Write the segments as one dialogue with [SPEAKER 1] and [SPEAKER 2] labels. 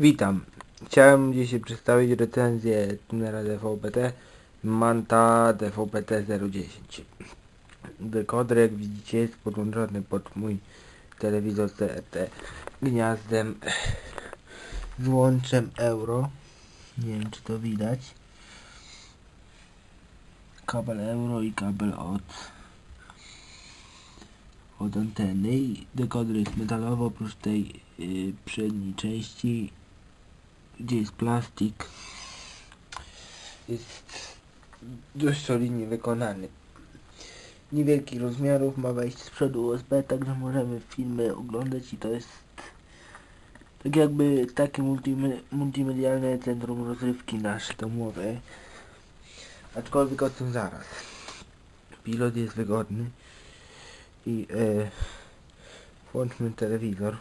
[SPEAKER 1] Witam. Chciałem dzisiaj przedstawić recenzję tunera DVB-T Manta DVB-T 010. Dekoder jak widzicie jest podłączony pod mój telewizor CRT gniazdem z łączem euro. Nie wiem czy to widać. Kabel euro i kabel od od anteny i dekoder jest metalowy oprócz tej yy, przedniej części gdzie jest plastik? Jest dość solidnie wykonany. Niewielkich rozmiarów ma wejść z przodu USB także możemy filmy oglądać i to jest tak jakby takie multime, multimedialne centrum rozrywki nasze domowe. Aczkolwiek o tym zaraz. Pilot jest wygodny i e, włączmy telewizor.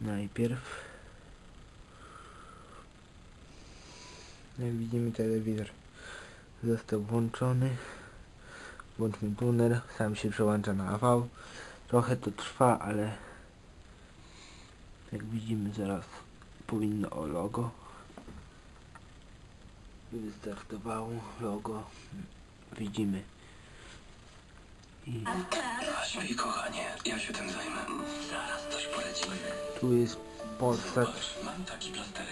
[SPEAKER 1] Najpierw jak widzimy telewizor został włączony. Włączmy tuner sam się przełącza na AV trochę to trwa ale jak widzimy zaraz powinno o logo wystartowało. Logo widzimy. I
[SPEAKER 2] kochanie, ja się tym zajmę. Zaraz coś polecimy.
[SPEAKER 1] tu jest postać
[SPEAKER 2] Mam taki Aromactive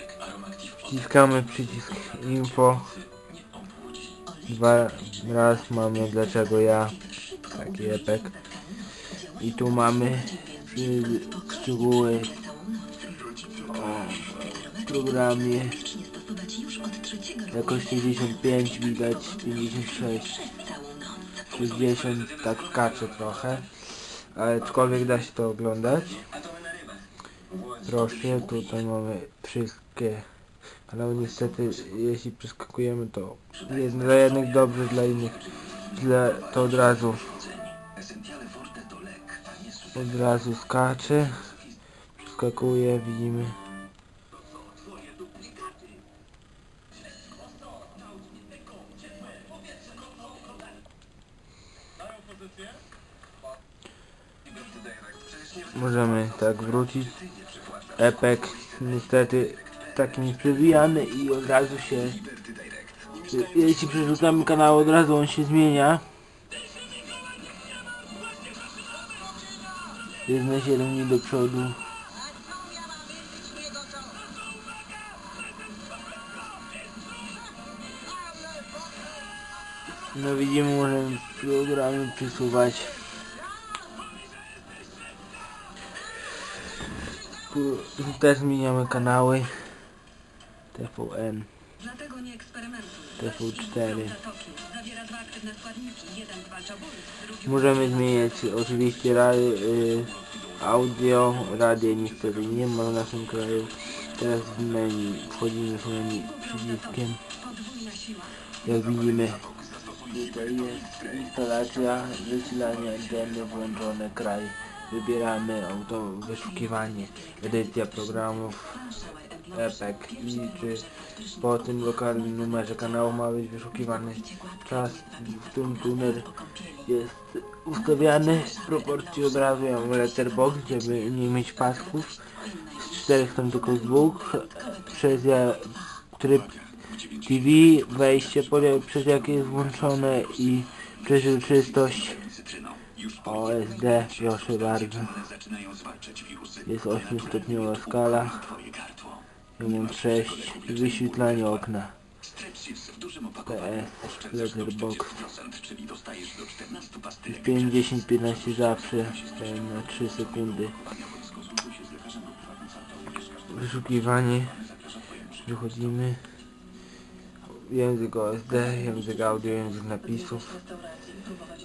[SPEAKER 1] wciskamy przycisk info. Dwa raz mamy dlaczego ja taki epek. I tu mamy szczegóły o programie. Jakoś 65 widać 56 60 tak kacze trochę. Ale aczkolwiek da się to oglądać. Proszę tutaj mamy wszystkie ale niestety jeśli przeskakujemy to jest dla jednych dobrze, dla innych źle to od razu od razu skacze przeskakuje widzimy. Możemy tak wrócić. Epek niestety taki nieprzewijany i od razu się jeśli przerzucamy kanał od razu on się zmienia. Jest na 7 dni do przodu. No widzimy możemy programy przesuwać. Tu też zmieniamy kanały TVN
[SPEAKER 3] Dlatego nie eksperymentuj.
[SPEAKER 1] TV4
[SPEAKER 3] Zatoki. Zawiera dwa aktywne składniki. Jeden zwalcza ból, drugi
[SPEAKER 1] Możemy zmieniać oczywiście ra y, audio, radio niestety nie ma w naszym kraju. Teraz w menu, wchodzimy w menu przyciskiem.
[SPEAKER 3] podwójna siła.
[SPEAKER 1] Jak widzimy tutaj jest instalacja, zasilanie anteny włączone kraj. Wybieramy auto, wyszukiwanie, edycja programów, EPEK i czy po tym lokalnym numerze kanału ma być wyszukiwany czas, w którym tuner jest ustawiany w proporcji obrazu. Ja mam letterbox, żeby nie mieć pasków. Z czterech stron tylko z dwóch. Przez ja, tryb TV, wejście przez jakie jest włączone i przeźroczystość OSD, proszę bardzo. Jest 8-stopniowa skala. Mam 6. Wyświetlanie okna. PS, letterbox.
[SPEAKER 2] 10%, czyli dostajesz do 14 pastylek.
[SPEAKER 1] 5-10-15 zawsze na 3 sekundy. Wyszukiwanie. Wychodzimy. Język OSD, język audio, język napisów.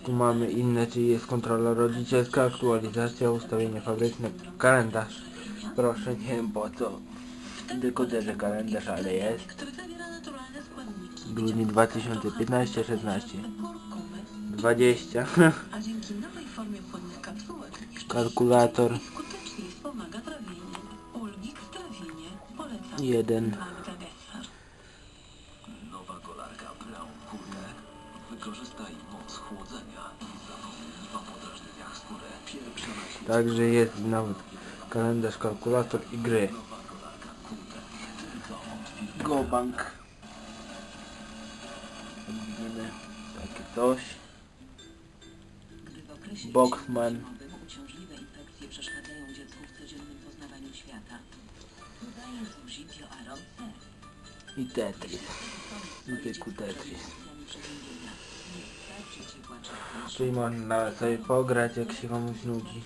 [SPEAKER 1] Tu mamy inne, czyli jest kontrola rodzicielska, aktualizacja, ustawienia fabryczne, kalendarz. Proszę, nie wiem po co w dekoderze kalendarz, ale jest. Grudni 2015 16 20
[SPEAKER 3] A dzięki nowej formie płynnych kapsułek
[SPEAKER 1] Kalkulator
[SPEAKER 3] skuteczniej wspomaga trawienie. Ulgi w trawinie. Polecam.
[SPEAKER 1] 1
[SPEAKER 3] Magda Gessa.
[SPEAKER 2] Nowa kolarka Brown Coolter. Wykorzystaj moc chłodzenia i zapomnij o podrażnieniach skóry. Pierwsza na świecie.
[SPEAKER 1] Także jest nawet kalendarz, kalkulator i gry. GoBank. Widzimy takie coś. Boxman. I Tetris. Zwykły Tetris. Czyli można sobie pograć jak się komuś nudzi.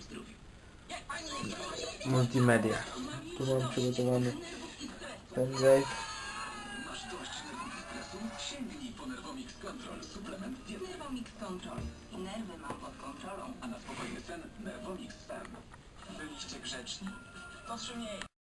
[SPEAKER 2] Zdrowiu.
[SPEAKER 1] multimedia. Tu mam przygotowany pendrive.
[SPEAKER 2] Nervomix
[SPEAKER 4] Control. Nerwy mam pod kontrolą.
[SPEAKER 2] A na spokojny sen Nervomix Sen. Byliście grzeczni?
[SPEAKER 4] Powstrzymniej.